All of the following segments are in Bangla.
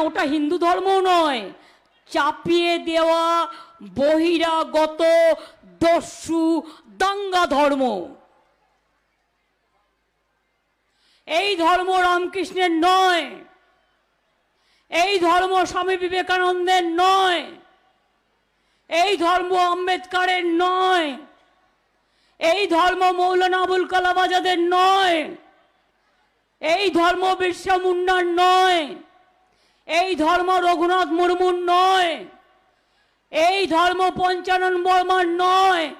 ওটা হিন্দু ধর্মও নয়। চাপিয়ে দেওয়া বহিরাগত দস্যু দাঙ্গা ধর্ম। এই ধর্ম রামকৃষ্ণের নয়। এই ধর্ম স্বামী বিবেকানন্দের নয়। এই ধর্ম আম্বেদকারের নয়। এই ধর্ম মৌলানা আবুল কালাম আজাদের নয়। এই ধর্ম বিরসা মুন্ডার নয়। এই ধর্ম রঘুনাথ মুর্মুর নয়। এই ধর্ম পঞ্চানন বর্মার নয়।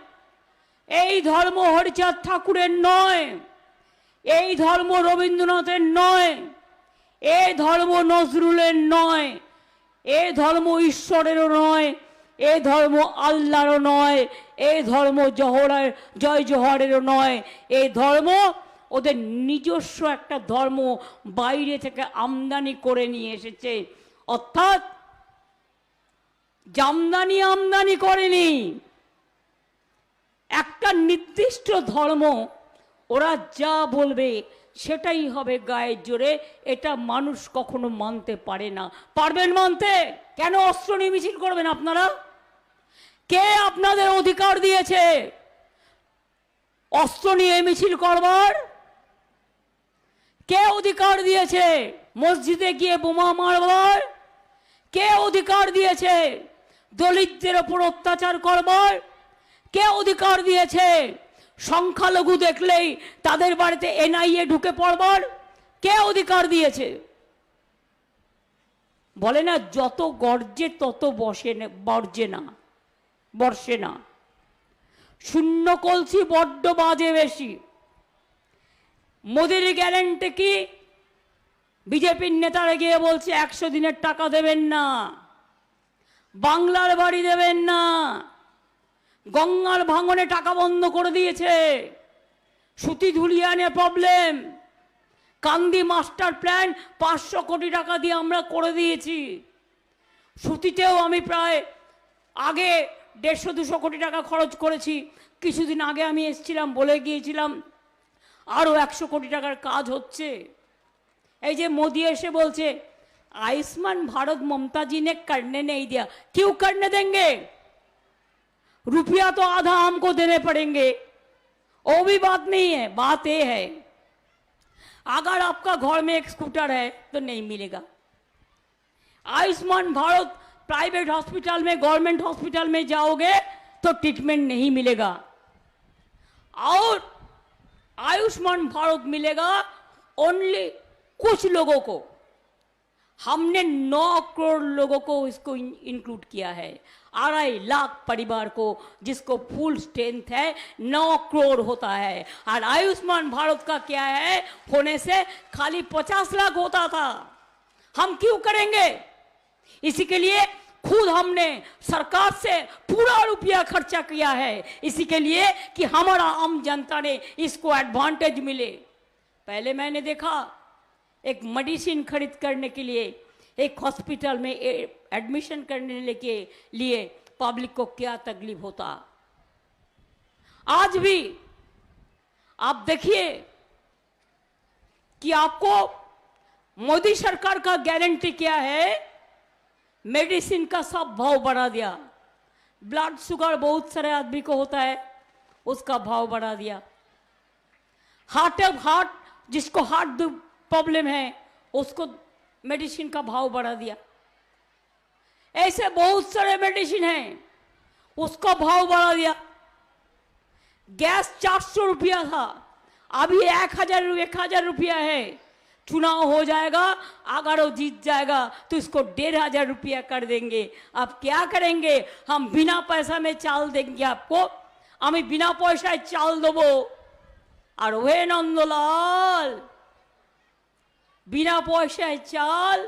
এই ধর্ম হরিচাঁদ ঠাকুরের নয়। এই ধর্ম রবীন্দ্রনাথের নয়। এ ধর্ম নজরুলের নয়। এ ধর্ম ঈশ্বরেরও নয়। এ ধর্ম আল্লাহরও নয়। এ ধর্ম জহরের জয় জহরেরও নয়। এ ধর্ম ওদের নিজস্ব একটা ধর্ম বাইরে থেকে আমদানি করে নিয়ে এসেছে। অর্থাৎ জামদানি আমদানি করেনি, একটা নির্দিষ্ট ধর্ম, ওরা যা বলবে সেটাই হবে গায়ের জোরে। এটা মানুষ কখনো মানতে পারে না। পারবেন মানতে? কেন অস্ত্র নিয়ে মিছিল করবেন আপনারা? কে আপনাদের অধিকার দিয়েছে? অস্ত্র নিয়ে মিছিল করবার? কে অধিকার দিয়েছে? মসজিদে গিয়ে বোমা মারবার কে অধিকার দিয়েছে? দলিতদের ওপর অত্যাচার করবার কে অধিকার দিয়েছে? সংখ্যালঘু দেখলেই তাদের বাড়িতে এনআইএ ঢুকে পড়বার কে অধিকার দিয়েছে? বলে না, যত গর্জে তত বসে বর্জে না, বর্ষে না। শূন্য কলসি বড্ড বাজে বেশি। মোদির গ্যারেন্টি কি? বিজেপির নেতারা গিয়ে বলছে, একশো দিনের টাকা দেবেন না। বাংলার বাড়ি দেবেন না। গঙ্গার ভাঙনে টাকা বন্ধ করে দিয়েছে। সুতি ধুলিয়ানে প্রবলেম কান্দি মাস্টার প্ল্যান পাঁচশো কোটি টাকা দিয়ে আমরা করে দিয়েছি। সুতিতেও আমি প্রায় আগে দেড়শো দুশো কোটি টাকা খরচ করেছি। কিছুদিন আগে আমি এসেছিলাম, বলে গিয়েছিলাম আরও একশো কোটি টাকার কাজ হচ্ছে এই যে মোদি এসে বলছে आयुष्मान भारत ममता जी ने करने नहीं दिया क्यों करने देंगे रुपया तो आधा हमको देने पड़ेंगे वो भी बात नहीं है बात ये है अगर आपका घर में एक स्कूटर है तो नहीं मिलेगा आयुष्मान भारत प्राइवेट हॉस्पिटल में गवर्नमेंट हॉस्पिटल में जाओगे तो ट्रीटमेंट नहीं मिलेगा और आयुष्मान भारत मिलेगा ओनली कुछ लोगों को। हमने नौ करोड़ लोगों को इसको इंक्लूड किया है। अढ़ाई लाख परिवार को जिसको फुल स्ट्रेंथ है, नौ करोड़ होता है। और आयुष्मान भारत का क्या है? होने से खाली पचास लाख होता था। हम क्यों करेंगे? इसी के लिए खुद हमने सरकार से पूरा रुपया खर्चा किया है। इसी के लिए कि हमारा आम जनता ने इसको एडवांटेज मिले। पहले मैंने देखा, एक मेडिसिन खरीद करने के लिए, एक हॉस्पिटल में एडमिशन करने के लिए पब्लिक को क्या तकलीफ़ होता? आज भी आप देखिए कि आपको मोदी सरकार का गारंटी क्या है? मेडिसिन का सब भाव बढ़ा दिया। ब्लड शुगर बहुत सारे आदमी को होता है, उसका भाव बढ़ा दिया। हार्ट ऑफ़ हार्ट, जिसको हार्ट प्रॉब्लम है, उसको मेडिसिन का भाव बढ़ा दिया। ऐसे बहुत सारे मेडिसिन हैं, उसका भाव बढ़ा दिया। गैस चार सौ रुपया था, अभी एक हज़ार एक हज़ार रुपया है। चुनाव हो जाएगा अगर वो जीत जाएगा तो इसको डेढ़ हजार रुपया कर देंगे आप क्या करेंगे हम बिना पैसा में चाल देंगे आपको আমি বিনা পয়সায় চাল দেবো আর ওহে নন্দলাল বিনা পয়সায় চাল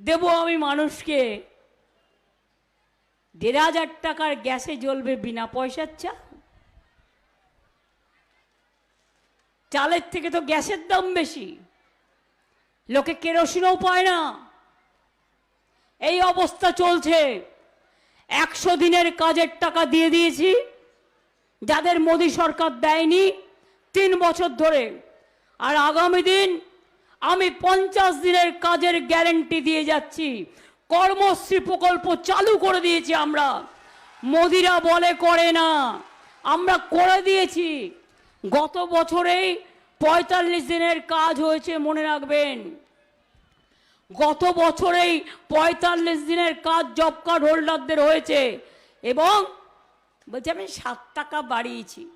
দেব আমি মানুষকে দেড় হাজার টাকার গ্যাসে জ্বলবে বিনা পয়সার চাল চালের থেকে তো গ্যাসের দাম বেশি। লোকে কেরোসিনও পায় না। এই অবস্থা চলছে। একশো দিনের কাজের টাকা দিয়ে দিয়েছি। যাদের মোদী সরকার দেয়নি, তিন বছর ধরে। আর আগামী দিন আমি পঞ্চাশ দিনের কাজের গ্যারেন্টি দিয়ে যাচ্ছি। কর্মশ্রী প্রকল্প চালু করে দিয়েছি আমরা। মোদিরা বলে করে না। আমরা করে দিয়েছি। গত বছরেই পঁয়তাল্লিশ দিনের কাজ হয়েছে, মনে রাখবেন। গত বছরেই পঁয়তাল্লিশ দিনের কাজ জব কার্ড হোল্ডারদের হয়েছে। এবং বলছি, আমি সাত টাকা বাড়িয়েছি।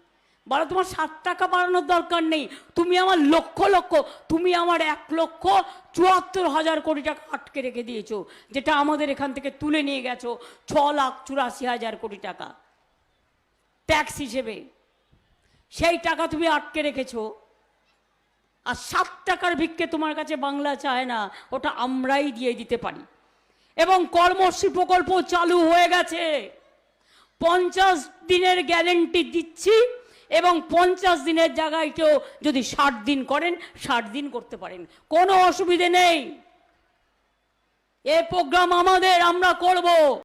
বলো তোমার সাত টাকা বাড়ানোর দরকার নেই। তুমি আমার লক্ষ লক্ষ, তুমি আমার এক লক্ষ চুয়াত্তর হাজার কোটি টাকা আটকে রেখে দিয়েছ, যেটা আমাদের এখান থেকে তুলে নিয়ে গেছো ছ লাখ চুরাশি হাজার কোটি টাকা। ট্যাক্স হিসেবে। সেই টাকা তুমি আটকে রেখেছো। আর সাত টাকার ভিক্ষে তোমার কাছে বাংলা চায় না, ওটা আমরাই দিয়ে দিতে পারি। এবং কর্মশ্রী প্রকল্প চালু হয়ে গেছে। পঞ্চাশ দিনের গ্যারেন্টি দিচ্ছি এবং পঞ্চাশ দিনের জায়গায় কেউ যদি ষাট দিন করেন, ষাট দিন করতে পারেন। কোনো অসুবিধে নেই। এ প্রোগ্রাম আমাদের, আমরা করব।